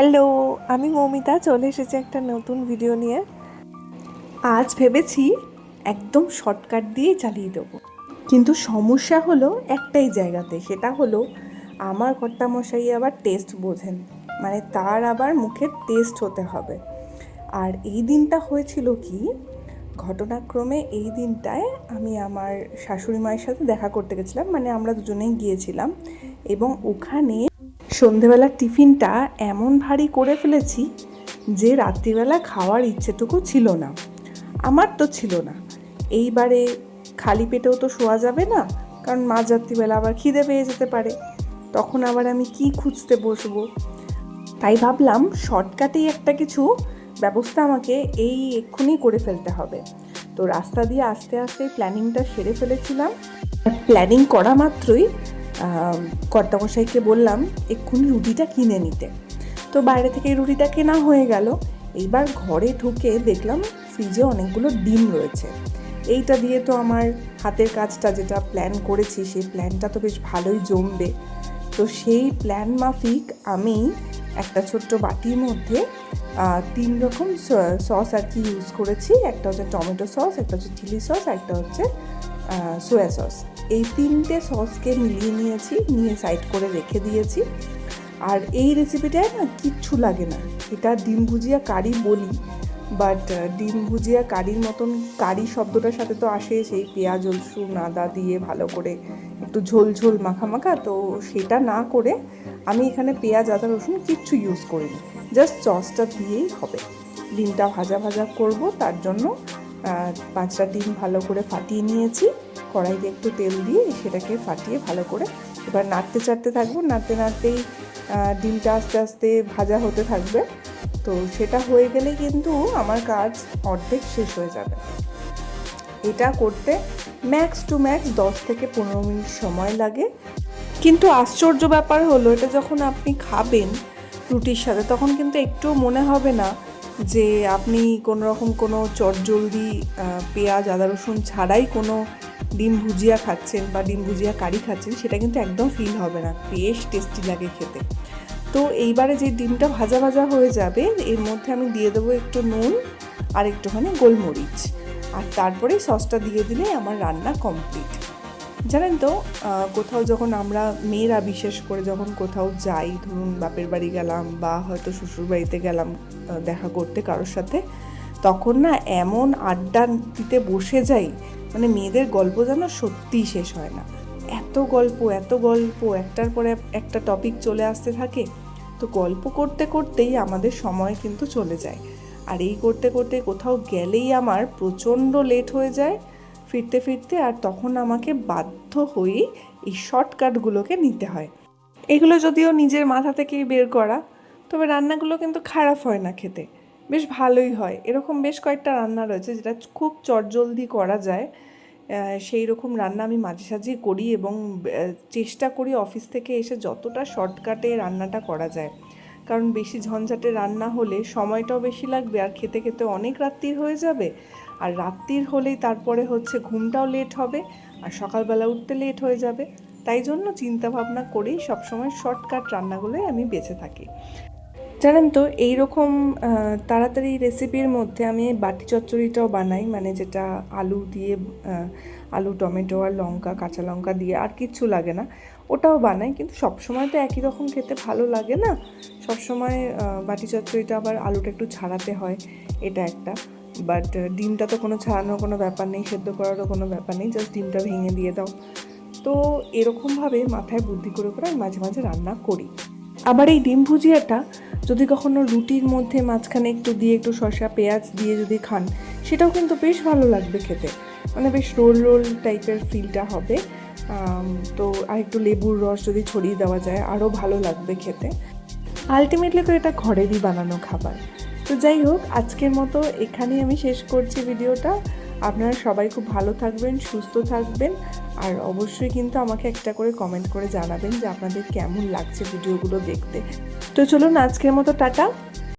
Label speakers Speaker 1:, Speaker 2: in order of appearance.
Speaker 1: Hello, আমি মৌমিতা, চলে এসেছি একটা নতুন ভিডিও নিয়ে। আজ ভেবেছি একদম শর্টকাট দিয়েই চালিয়ে দেবো। কিন্তু সমস্যা হলো একটাই জায়গাতে, সেটা হলো আমার কর্তামশাই আবার টেস্ট বোঝেন মানে তার আবার মুখের টেস্ট হতে হবে। আর এই দিনটা হয়েছিল কি, ঘটনাক্রমে এই দিনটায় আমি আমার শাশুড়ি মায়ের সাথে দেখা করতে গেছিলাম মানে আমরা দুজনেই গিয়েছিলাম, এবং ওখানে সন্ধেবেলার টিফিনটা এমন ভারী করে ফেলেছি যে রাত্রিবেলা খাওয়ার ইচ্ছেটুকু ছিল না। আমার তো ছিল না। এইবারে খালি পেটেও তো শোয়া যাবে না, কারণ মাঝ রাত্রিবেলা আবার খিদে পেয়ে যেতে পারে। তখন আবার আমি কি খুঁজতে বসবো? তাই ভাবলাম শর্টকাটেই একটা কিছু ব্যবস্থা আমাকে এই এক্ষুনি করে ফেলতে হবে। তো রাস্তা দিয়ে আস্তে আস্তে প্ল্যানিংটা সেরে ফেলেছিলাম। প্ল্যানিং করা মাত্রই কর্তামশাইকে বললাম, এক্ষুনি রুটিটা কিনে নিতে। তো বাইরে থেকে রুটিটা কেনা হয়ে গেল। এইবার ঘরে ঢুকে দেখলাম ফ্রিজে অনেকগুলো ডিম রয়েছে। এইটা দিয়ে তো আমার হাতের কাজটা যেটা প্ল্যান করেছি, সেই প্ল্যানটা তো বেশ ভালোই জমবে। তো সেই প্ল্যান মাফিক আমি একটা ছোট্ট বাটির মধ্যে তিন রকম সস আর কি ইউজ করেছি। একটা হচ্ছে টমেটো সস একটা হচ্ছে চিলি সস একটা হচ্ছে সোয়া সস এই তিনটে সসকে মিলিয়ে নিয়েছি, নিয়ে সাইড করে রেখে দিয়েছি। আর এই রেসিপিটায় না কিচ্ছু লাগে না। এটা ডিম ভুজিয়া কারি বলি বাট ডিম ভুজিয়া কারির মতন কারি শব্দটার সাথে তো আসে সেই পেঁয়াজ, রসুন, আদা দিয়ে ভালো করে একটু ঝোল ঝোল মাখা তো সেটা না করে আমি এখানে পেঁয়াজ, আদা, রসুন কিচ্ছু ইউজ করিনি। জাস্ট সসটা দিয়েই হবে। ডিমটা ভাজা ভাজা করব, তার জন্য পাঁচটা ডিম ভালো করে ফাটিয়ে নিয়েছি। কড়াইতে একটু তেল দিয়ে সেটাকে ফাটিয়ে ভালো করে এবার নাড়তে চাড়তে থাকব। নাড়তে নাড়তেই ডিমটা আস্তে আস্তে ভাজা হতে থাকবে। তো সেটা হয়ে গেলে কিন্তু আমার কাজ অর্ধেক শেষ হয়ে যাবে। এটা করতে ম্যাক্স টু ম্যাক্স দশ থেকে পনেরো মিনিট সময় লাগে। কিন্তু আশ্চর্য ব্যাপার হলো, এটা যখন আপনি খাবেন রুটির সাথে, তখন কিন্তু একটু মনে হবে না যে আপনি কোনো রকম কোনো চটজলদি পেঁয়াজ, আদা, রসুন ছাড়াই কোনো ডিম ভুজিয়া খাচ্ছেন বা ডিম ভুজিয়া কারি খাচ্ছেন, সেটা কিন্তু একদম ফিল হবে না। বেশ টেস্টি লাগে খেতে। তো এইবারে যে ডিমটা ভাজা ভাজা হয়ে যাবে, এর মধ্যে আমি দিয়ে দেবো একটু নুন আর একটুখানি গোলমরিচ। আর তারপরে সসটা দিয়ে দিলেই আমার রান্না কমপ্লিট জানেন তো কোথাও যখন আমরা মেয়েরা বিশেষ করে যখন কোথাও যাই, ধরুন বাপের বাড়ি গেলাম বা হয়তো শ্বশুর বাড়িতে গেলাম দেখা করতে কারোর সাথে তখন না এমন আড্ডা দিতে বসে যাই মানে মেয়েদের গল্প যেন সত্যিই শেষ হয় না। এত গল্প এত গল্প, একটার পরে একটা টপিক চলে আসতে থাকে। তো গল্প করতে করতেই আমাদের সময় কিন্তু চলে যায়। আর এই করতে করতে কোথাও গেলেই আমার প্রচণ্ড লেট হয়ে যায়। ফিরতে ফিরতে আর তখন আমাকে বাধ্য হয়ে এই শর্টকাটগুলোকে নিতে হয়। এগুলো যদিও নিজের মাথা থেকেই বের করা, তবে রান্নাগুলো কিন্তু খারাপ হয় না খেতে। বেশ ভালোই হয়। এরকম বেশ কয়েকটা রান্না রয়েছে যেটা খুব চটজলদি করা যায়। সেই রকম রান্না আমি মাঝে সাঝে করি এবং চেষ্টা করি অফিস থেকে এসে যতটা শর্টকাটে রান্নাটা করা যায়। কারণ বেশি ঝঞ্ঝাটে রান্না হলে সময়টাও বেশি লাগবে আর খেতে খেতে অনেক রাত্রির হয়ে যাবে। আর রাত্রির হলেই তারপরে হচ্ছে ঘুমটাও লেট হবে আর সকালবেলা উঠতে লেট হয়ে যাবে। তাই জন্য চিন্তাভাবনা করেই সবসময় শর্টকাট রান্নাগুলোই আমি বেছে থাকি। জানেন তো, এইরকম তাড়াতাড়ি রেসিপির মধ্যে আমি বাটি চচ্চড়িটাও বানাই মানে যেটা আলু দিয়ে আলু, টমেটো আর লঙ্কা, কাঁচা লঙ্কা দিয়ে আর কিচ্ছু লাগে না, ওটাও বানাই, কিন্তু সবসময় তো একই রকম খেতে ভালো লাগে না। সবসময় বাটি চচ্চড়িটা আবার আলুটা একটু ছাড়াতে হয়, এটা একটা। বাট ডিমটা তো কোনো ছাড়ানোর কোনো ব্যাপার নেই, সেদ্ধ করারও কোনো ব্যাপার নেই জাস্ট ডিমটা ভেঙে দিয়ে দাও। তো এরকমভাবে মাথায় বুদ্ধি করে করে আমি মাঝে মাঝে রান্না করি। আবার এই ডিম ভুজিয়াটা যদি কখনো রুটির মধ্যে মাঝখানে একটু দিয়ে একটু শসা, পেঁয়াজ দিয়ে যদি খান, সেটাও কিন্তু বেশ ভালো লাগবে খেতে। মানে বেশ রোল রোল টাইপের ফিলটা হবে। তো আর একটু লেবুর রস যদি ছড়িয়ে দেওয়া যায়, আরও ভালো লাগবে খেতে। আলটিমেটলি তো এটা ঘরেরই বানানো খাবার। তো যাই হোক, আজকের মতো এখানেই আমি শেষ করছি ভিডিওটা। আপনারা সবাই খুব ভালো থাকবেন, সুস্থ থাকবেন আর অবশ্যই কিন্তু আমাকে একটা করে কমেন্ট করে জানাবেন যে আপনাদের কেমন লাগছে ভিডিওগুলো দেখতে। তো চলুন আজকের মতো টাটা।